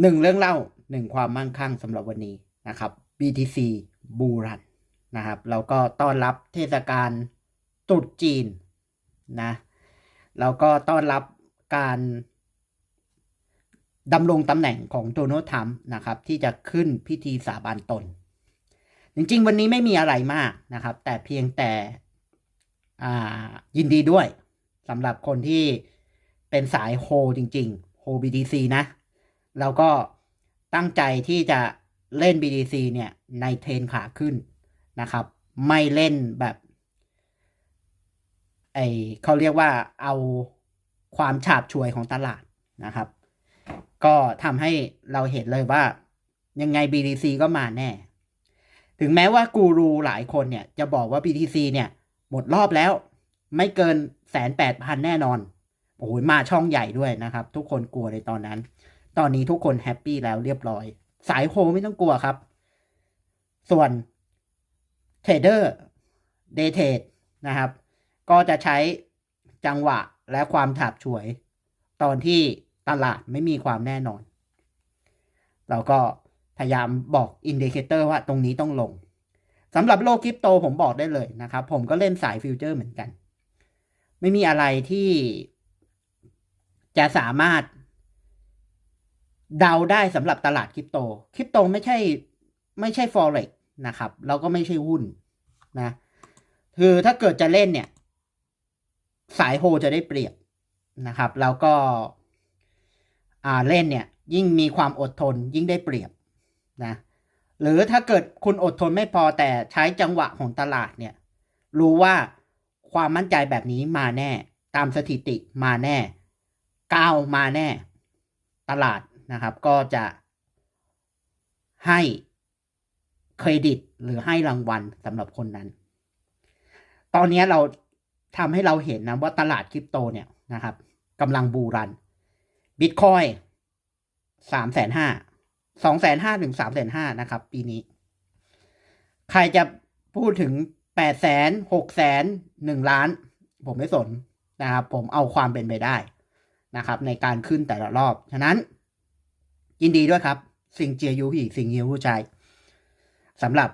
หนึ่งเรื่องเล่าหนึ่งความมั่งคั่งสำหรับวันนี้นะครับ BTC บูรันนะครับแล้วก็ต้อนรับเทศกาลตรุษจีนนะแล้วก็ต้อนรับการดำรงตำแหน่งของโดนัลด์ทรัมป์นะครับ ที่จะขึ้นพิธีสาบานตน จริงๆ วันนี้ไม่มีอะไรมากนะครับ แต่เพียงแต่ยินดีด้วยสำหรับคนที่เป็นสายโฮจริงๆโฮ BTC นะ แล้วก็ตั้งใจที่จะเล่น BTC เนี่ยในเทรนขาขึ้นนะครับ ไม่เล่นแบบไอเขาเรียกว่าเอาความฉาบฉวยของตลาดนะครับ ก็ทำให้เราเห็นเลยว่ายังไง BTC ก็มาแน่ ถึงแม้ว่ากูรูหลายคนเนี่ยจะบอกว่า BTC เนี่ย หมดรอบแล้ว ไม่เกินแสนแปดพันแน่นอน โอ้ยมาช่องใหญ่ด้วยนะครับ ทุกคนกลัวในตอนนั้น ตอนนี้ทุกคนแฮปปี้แล้วเรียบร้อย สายโฮไม่ต้องกลัวครับ ส่วนเทรดเดอร์เดเทรดนะครับ ก็จะใช้จังหวะและความฉาบฉวย ตอนที่ตลาดไม่มีความแน่นอน เราก็พยายามบอกอินดิเคเตอร์ว่าตรงนี้ต้องลงสำหรับโลกคริปโตผมบอกได้เลยนะครับ ผมก็เล่นสายฟิวเจอร์เหมือนกัน ไม่มีอะไรที่จะสามารถ เดาได้สำหรับตลาดคริปโต คริปโตไม่ใช่ไม่ใช่ forex นะครับแล้วก็ไม่ใช่หุ้นนะคือถ้าเกิดจะเล่นเนี่ย สายโฮจะได้เปรียบนะครับ แล้วก็อ่าเล่นเนี่ย ยิ่งมีความอดทนยิ่งได้เปรียบนะหรือถ้าเกิดคุณอดทนไม่พอแต่ใช้จังหวะของตลาดเนี่ย รู้ว่าความมั่นใจแบบนี้มาแน่ ตามสถิติมาแน่ก้าวมาแน่ ตลาด นะครับ ก็จะให้เครดิตหรือให้รางวัลสำหรับคนนั้น ตอนนี้เราทำให้เราเห็นนะว่าตลาดคริปโตเนี่ยนะครับกำลังบูรันบิตคอยสามแสนห้าสองแสนห้าถึงสามแสนห้านะครับ ปีนี้ ใครจะพูดถึงแปดแสนหกแสนหนึ่งล้าน ผมไม่สนนะครับ ผมเอาความเป็นไปได้นะครับ ในการขึ้นแต่ละรอบ ฉะนั้น ยินดีด้วยครับ สิงเจียยูผีสิงเยียผู้ชายสำหรับ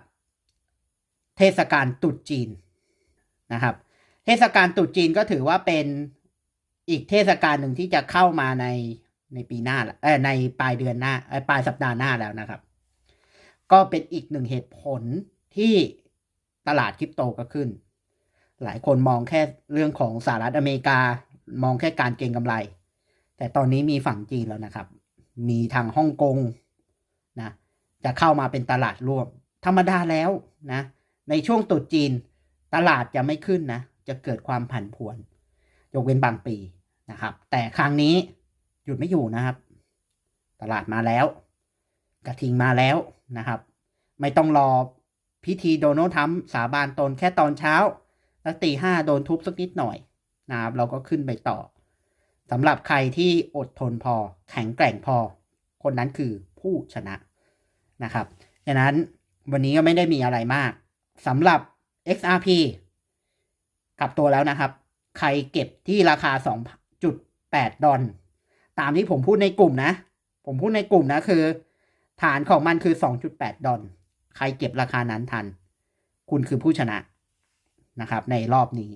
เทศกาลตรุษจีนนะครับ เทศกาลตรุษจีนก็ถือว่าเป็นอีกเทศกาลหนึ่งที่จะเข้ามาในในปีหน้าเออในปลายเดือนหน้าปลายสัปดาห์หน้าแล้วนะครับ ก็เป็นอีกหนึ่งเหตุผลที่ตลาดคริปโตก็ขึ้น หลายคนมองแค่เรื่องของสหรัฐอเมริกา มองแค่การเก็งกำไร แต่ตอนนี้มีฝั่งจีนแล้วนะครับ มีทางฮ่องกงนะจะเข้ามาเป็นตลาดร่วม ธรรมดาแล้วนะในช่วงตรุษจีนตลาดจะไม่ขึ้นนะจะเกิดความผันผวนยกเว้นบางปีนะครับ แต่ครั้งนี้หยุดไม่อยู่นะครับ ตลาดมาแล้ว กระทิงมาแล้วนะครับ ไม่ต้องรอพิธีโดนัลด์ทรัมป์สาบานตนแค่ตอนเช้าแล้วตีห้าโดนทุบสักนิดหน่อยนะครับเราก็ขึ้นไปต่อ สำหรับใครที่อดทนพอ แข็งแกร่งพอ คนนั้นคือผู้ชนะนะครับฉะนั้นวันนี้ก็ไม่ได้มีอะไรมากสำหรับ XRP กลับตัวแล้วนะครับ ใครเก็บที่ราคา 2.8 ดอลตามที่ผมพูดในกลุ่มนะ ผมพูดในกลุ่มนะคือ ฐานของมันคือ 2.8 ดอลใครเก็บราคานั้นทัน คุณคือผู้ชนะนะครับ ในรอบนี้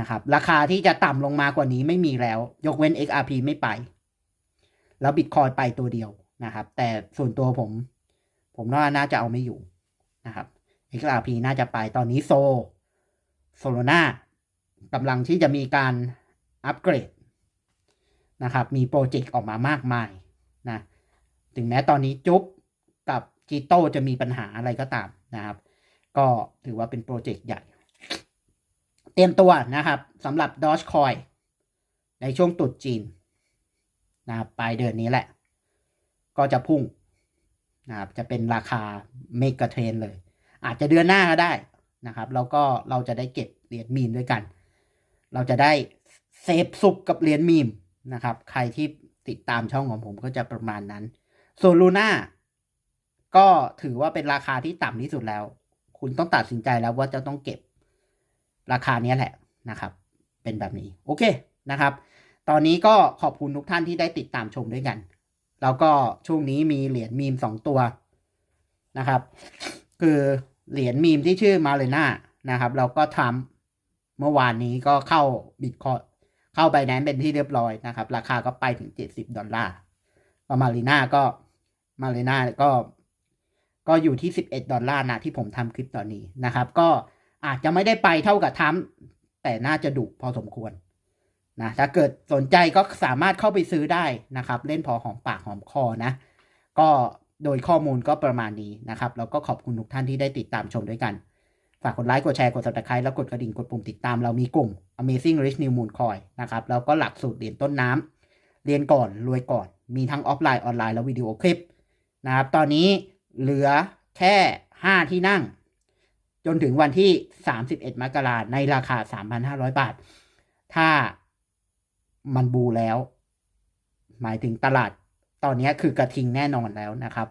นะครับ ราคาที่จะต่ำลงมากว่านี้ไม่มีแล้ว ยกเว้น XRP ไม่ไป แล้วบิตคอยไปตัวเดียวนะครับ แต่ส่วนตัวผม ผมว่าน่าจะเอาไม่อยู่นะครับ XRP น่าจะไปตอนนี้โซโซโลนากำลังที่จะมีการอัปเกรดนะครับ มีโปรเจกต์ออกมามากมายนะ ถึงแม้ตอนนี้จุ๊บกับจีโต้จะมีปัญหาอะไรก็ตามนะครับ ก็ถือว่าเป็นโปรเจกต์ใหญ่ เตรียมตัวนะครับสำหรับ Dogecoin ในช่วงตรุษจีนนะครับปลายเดือนนี้แหละ ก็จะพุ่งนะครับจะเป็นราคาเมกะเทรนเลย อาจจะเดือนหน้าก็ได้นะครับ แล้วก็เราจะได้เก็บเหรียญมีมด้วยกัน เราจะได้เซฟสุกกับเหรียญมีมนะครับ ใครที่ติดตามช่องของผมก็จะประมาณนั้นส่วนลูน่าก็ถือว่าเป็นราคาที่ต่ำที่สุดแล้ว คุณต้องตัดสินใจแล้วว่าจะต้องเก็บ ราคานี้แหละนะครับ เป็นแบบนี้โอเคนะครับ ตอนนี้ก็ขอบคุณทุกท่านที่ได้ติดตามชมด้วยกัน แล้วก็ช่วงนี้มีเหรียญมีมสองตัวนะครับ คือเหรียญมีมที่ชื่อมาเลน่านะครับแล้วก็ทำเมื่อวานนี้ก็เข้าบิตคอยเข้าไปแนนเป็นที่เรียบร้อยนะครับ ราคาก็ไปถึงเจ็ดสิบดอลลาร์มาเลน่าก็มาเลน่าก็ก็อยู่ที่สิบเอ็ดดอลลาร์นะที่ผมทำคลิปตอนนี้นะครับ ก็ อาจจะไม่ได้ไปเท่ากับทั้มแต่น่าจะดุพอสมควรนะถ้าเกิดสนใจก็สามารถเข้าไปซื้อได้นะครับ เล่นพอหอมปากหอมคอนะ ก็โดยข้อมูลก็ประมาณนี้นะครับ แล้วก็ขอบคุณทุกท่านที่ได้ติดตามชมด้วยกัน ฝากกดไลค์กดแชร์กด subscribe แล้วกดกระดิ่งกดปุ่มติดตามเรามีกลุ่ม Amazing Rich New Moon Coin นะครับ แล้วก็หลักสูตรเหรียญต้นน้ำเรียนก่อนรวยก่อน มีทั้งออฟไลน์ออนไลน์แล้ววิดีโอคลิปนะครับตอนนี้เหลือแค่ 5 ที่นั่ง จนถึงวันที่ 31 มกราในราคา 3,500 บาท ถ้ามันบูแล้ว หมายถึงตลาดตอนนี้คือกระทิงแน่นอนแล้วนะครับ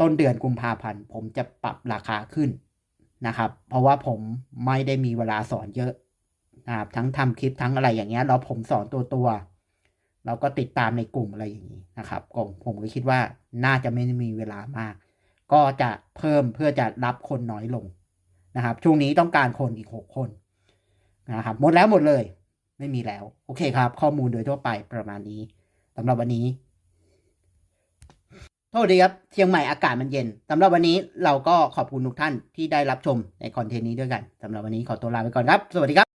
ต้นเดือนกุมภาพันธ์ผมจะปรับราคาขึ้นนะครับ เพราะว่าผมไม่ได้มีเวลาสอนเยอะนะครับทั้งทำคลิปทั้งอะไรอย่างเงี้ยแล้วผมสอนตัวตัวเราก็ติดตามในกลุ่มอะไรอย่างนี้นะครับผมผมก็คิดว่าน่าจะไม่มีเวลามาก ก็จะเพิ่มเพื่อจะรับคนน้อยลงนะครับ ช่วงนี้ต้องการคนอีกหกคนนะครับหมดแล้วหมดเลย ไม่มีแล้ว โอเคครับ ข้อมูลโดยทั่วไปประมาณนี้สำหรับวันนี้โทษดีครับเชียงใหม่อากาศมันเย็นสำหรับวันนี้เราก็ขอบคุณทุกท่านที่ได้รับชมในคอนเทนต์นี้ด้วยกันสำหรับวันนี้ขอตัวลาไปก่อนครับ สวัสดีครับ